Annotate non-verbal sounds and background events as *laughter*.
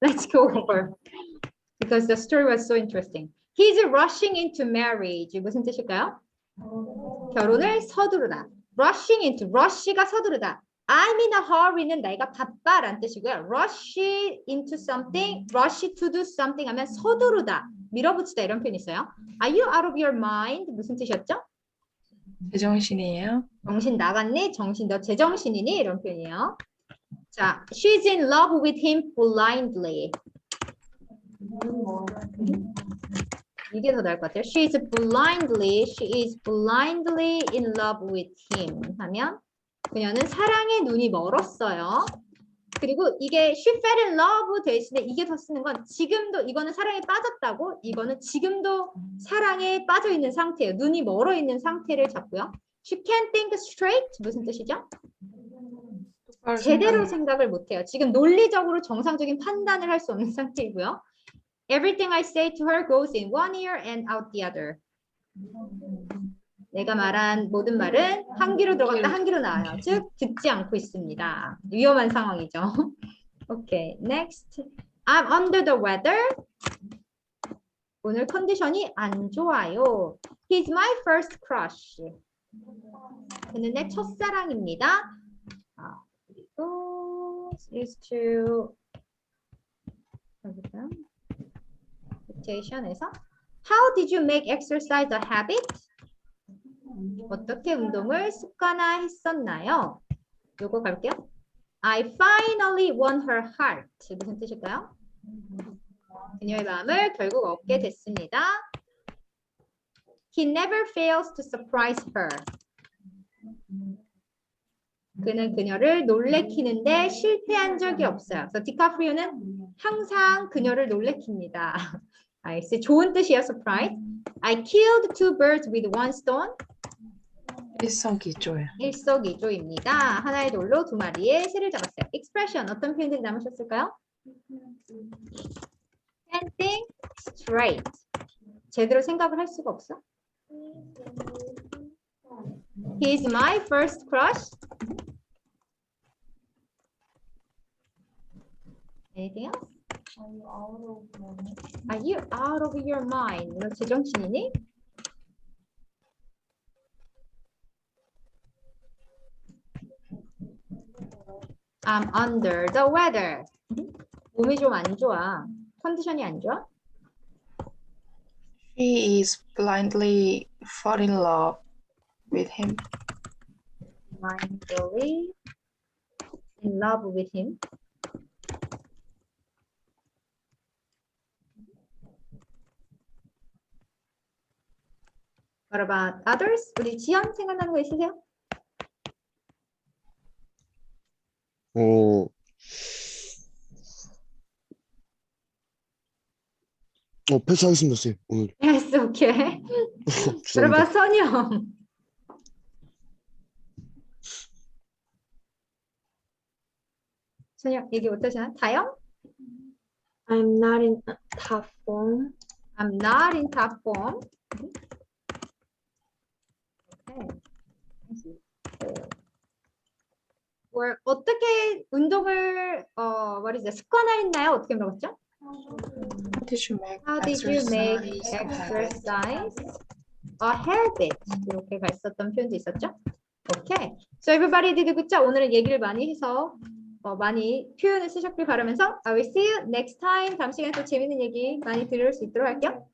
Let's go over because the story was so interesting. He's rushing into marriage. 무슨 뜻일까요? 결혼을 서두르다. Rushing into, rush가 서두르다. I'm in a hurry는 내가 바빠라는 뜻이고요. Rush into something, rush to do something 하면 서두르다, 밀어붙이다 이런 표현이 있어요. Are you out of your mind? 무슨 뜻이었죠? 제정신이에요. 정신 나갔니? 정신 너 제정신이니? 이런 표현이에요. 자, she's in love with him blindly. 이게 더 나을 것 같아요. She is blindly, she is blindly in love with him 하면 그녀는 사랑에 눈이 멀었어요. 그리고 이게 she fell in love 대신에 이게 더 쓰는 건 지금도 이거는 사랑에 빠졌다고 이거는 지금도 사랑에 빠져 있는 상태예요. 눈이 멀어 있는 상태를 잡고요. She can't think straight 무슨 뜻이죠? 제대로 생각을 못해요. 지금 논리적으로 정상적인 판단을 할 수 없는 *laughs* 상태이고요. Everything I say to her goes in one ear and out the other. 내가 말한 모든 말은 한 귀로 들어갔다 한 귀로 나와요. 즉 듣지 않고 있습니다. 위험한 상황이죠. *laughs* 오케이, next. I'm under the weather. 오늘 컨디션이 안 좋아요. He's my first crush. 그는 내 첫사랑입니다. 아, 그리고 is to 어디까요? dictation에서 How did you make exercise a habit? 어떻게 운동을 습관화했었나요? 요거 갈게요. I finally won her heart. 무슨 뜻일까요? 그녀의 마음을 결국 얻게 됐습니다. He never fails to surprise her. 그는 그녀를 놀래키는데 실패한 적이 없어요. 그래서 디카프리오는 항상 그녀를 놀래킵니다. *laughs* 알겠어요? 좋은 뜻이에요, surprise. I killed two birds with one stone. 일석이조요. 일석이조입니다. 하나의 돌로 두 마리의 새를 잡았어요. expression 어떤 표현들이 남으셨을까요? Think straight. 제대로 생각을 할 수가 없어. He's my first crush. Anything else? Are you out of your mind? 너 제정신이니? I'm under the weather. 몸이 좀 안 좋아. 컨디션이 안 좋아? She is blindly fall in love with him. Blindly in love with him. What about others? 우리 지연 생각나는 거 있으세요? 어, 어, 패스하겠습니다, 쌤. 오늘. Yes, okay. What about 선영? 선영 얘기 못하시나? 다영? I'm not in top form. I'm not in top form. 뭘 어떻게 운동을 어 what is that? 습관화했나요? 어떻게 물어봤죠? How did you make How did you make exercise a habit? exercise a habit? 이렇게 갔었던 표현도 있었죠? 오케이. So everybody did good job. 오늘은 얘기를 많이 해서 어, 많이 표현을 쓰셨길 바라면서 I will see you next time. 다음 시간에 또 재밌는 얘기 많이 들을 수 있도록 할게요.